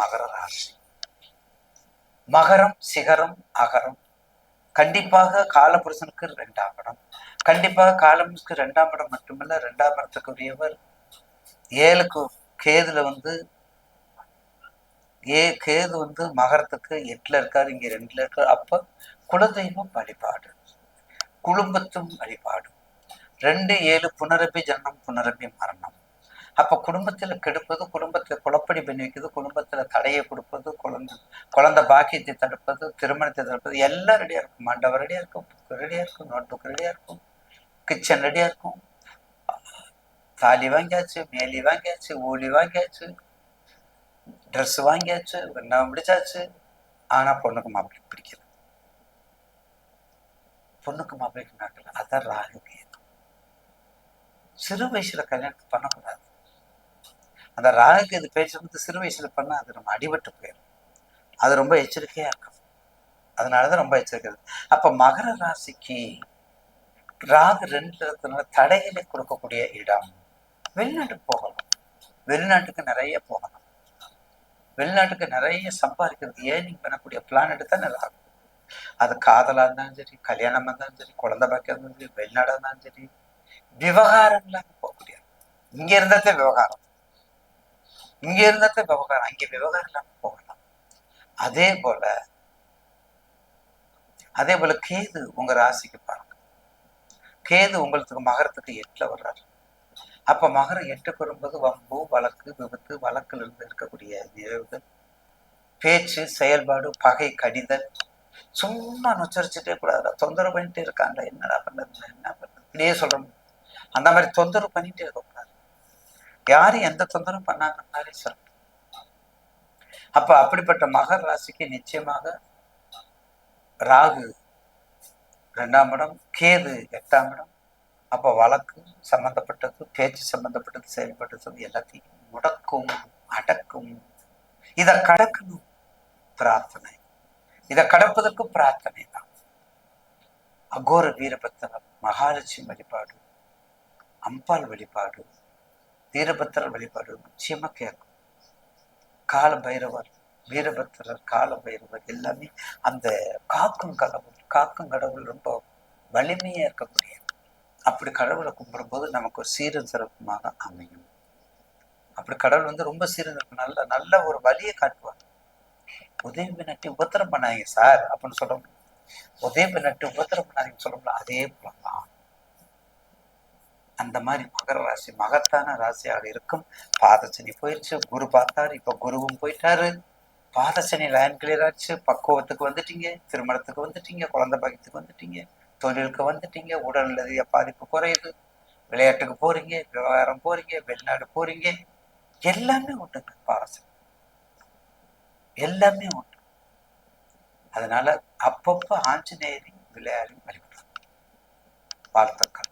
மகர ராசி மகரம் சிகரம் அகரம். கண்டிப்பாக காலபுருஷனுக்கு ரெண்டாம் இடம். கண்டிப்பாக காலபுருஷனுக்கு ரெண்டாம் இடம் மட்டுமல்ல ரெண்டாம் இடத்துக்குரியவர் ஏழுக்கு கேதுல வந்து ஏ கேது வந்து மகரத்துக்கு எட்டுல இருக்காரு இங்க ரெண்டுல இருக்காரு. அப்ப குலதெய்வம் வழிபாடு. குடும்பத்தும் வழிபாடு. ரெண்டு ஏழு புனரபி ஜனம் புனரபி மரணம். அப்ப குடும்பத்துல கெடுப்பது குடும்பத்துல குழப்படி பண்ணி வைக்கிறது குடும்பத்துல தடையை கொடுப்பது குழந்தை குழந்தை பாக்கியத்தை தடுப்பது திருமணத்தை தடுப்பது எல்லாம் ரெடியா இருக்கும். மண்டபம் ரெடியா இருக்கும் புக்கு ரெடியா இருக்கும் நோட் புக் ரெடியா இருக்கும் கிச்சன் ரெடியா இருக்கும். தாலி வாங்கியாச்சு மேலி வாங்கியாச்சு ஊலி வாங்கியாச்சு ட்ரெஸ் வாங்கியாச்சு என்ன பிடிச்சாச்சு ஆனா பொண்ணுக்கு மாப்பிள்ளை பிடிக்கல. பொண்ணுக்கு மாப்பிள்ளைக்கு நடக்கல அதான் ராகு கேது சிறு வயசுல கல்யாணத்தை பண்ணக்கூடாது. அந்த ராகுக்கு இது பேச்சு வந்து சிறு வயசில் பண்ணா அது நம்ம அடிபட்டு போயிடும் அது ரொம்ப எச்சரிக்கையா இருக்கும். அதனாலதான் ரொம்ப எச்சரிக்கை. அப்ப மகர ராசிக்கு ராகு ரெண்டு இடத்துல தடைகளை கொடுக்கக்கூடிய இடம் வெளிநாட்டுக்கு போகலாம் வெளிநாட்டுக்கு நிறைய போகலாம் வெளிநாட்டுக்கு நிறைய சம்பாதிக்கிறது ஏர்னிங் பண்ணக்கூடிய பிளானட் நல்லா இருக்கும் அது காதலா இருந்தாலும் சரி கல்யாணமா இருந்தாலும் சரி குழந்தை பாக்கியம் இருந்தாலும் சரி வெளிநாடா இருந்தாலும் சரி விவகாரம் இல்லாம போக முடியாது இங்க இருந்தாத்தே விவகாரம். இங்க இருந்தாத்தே விவகாரம் அங்க விவகாரம் இல்லாம போகலாம். அதே போல அதே போல கேது உங்க ராசிக்கு பாருங்க. கேது உங்களுக்கு மகரத்துக்கு எட்டுல வர்றாரு. அப்ப மகரம் எட்டுக்கு வரும்போது வம்பு வழக்கு விபத்து வழக்குல இருந்து இருக்கக்கூடிய நிறைவுகள் பேச்சு செயல்பாடு பகை கடிதல் சும்மா நுச்சரிச்சுட்டே கூடாது தொந்தரவு பண்ணிட்டே இருக்காங்க என்னடா பண்ணது என்ன பண்ணது இப்படியே சொல்றோம். அந்த மாதிரி தொந்தரவு பண்ணிட்டே இருக்கக்கூடாது. யாரும் எந்த தொந்தரவும் பண்ணாங்கன்னாலே சொல்லணும். அப்ப அப்படிப்பட்ட மகர் ராசிக்கு நிச்சயமாக ராகு ரெண்டாம் இடம் கேது எட்டாம் இடம். அப்போ வழக்கு சம்பந்தப்பட்டது பேச்சு சம்பந்தப்பட்டது செயல்பட்டது எல்லாத்தையும் முடக்கும் அடக்கும். இதை கடக்கணும் பிரார்த்தனை. இதை கடப்பதற்கு பிரார்த்தனை தான். அகோர வீரபத்திரம் மகாலட்சுமி வழிபாடு அம்பாள் வழிபாடு வீரபத்திரர் வழிபாடு நிச்சயமா கேட்கும். கால பைரவர் வீரபத்திரர் கால பைரவர் எல்லாமே அந்த காக்கும் கடவுள் காக்கும் கடவுள் ரொம்ப வலிமையா இருக்கக்கூடிய அப்படி கடவுளை கும்பிடும்போது நமக்கு ஒரு சீரும் சிறப்புமாக அமையும். அப்படி கடவுள் வந்து ரொம்ப சீரும் நல்ல நல்ல ஒரு வழியை காட்டுவார். உதவி நட்டு உபத்திரம் பண்ணாங்க சார் அப்படின்னு சொல்ல முடியும். உதவி நட்டு உபத்திரம் பண்ணாதீங்க சொல்ல முடியும் அதே போல. அந்த மாதிரி மகர ராசி மகத்தான ராசியாக இருக்கும். பாதசனி போயிடுச்சு குரு பார்த்தாரு. இப்ப குருவும் போயிட்டாரு. பாதசனி லைன் கிளியர் ஆச்சு. பக்குவத்துக்கு வந்துட்டீங்க. திருமணத்துக்கு வந்துட்டீங்க. குழந்தை பாக்கியத்துக்கு வந்துட்டீங்க. தொழிலுக்கு வந்துட்டீங்க. உடல்நிலைய பாதிப்பு குறையுது. விளையாட்டுக்கு போறீங்க. விவகாரம் போறீங்க. வெளிநாடு போறீங்க. எல்லாமே உண்டுங்க. பாரசனி எல்லாமே உண்டு. அதனால அப்பப்போ ஆஞ்சநேயரையும் விளையாடி வழிபடுறாங்க வாழ்த்துக்கள்.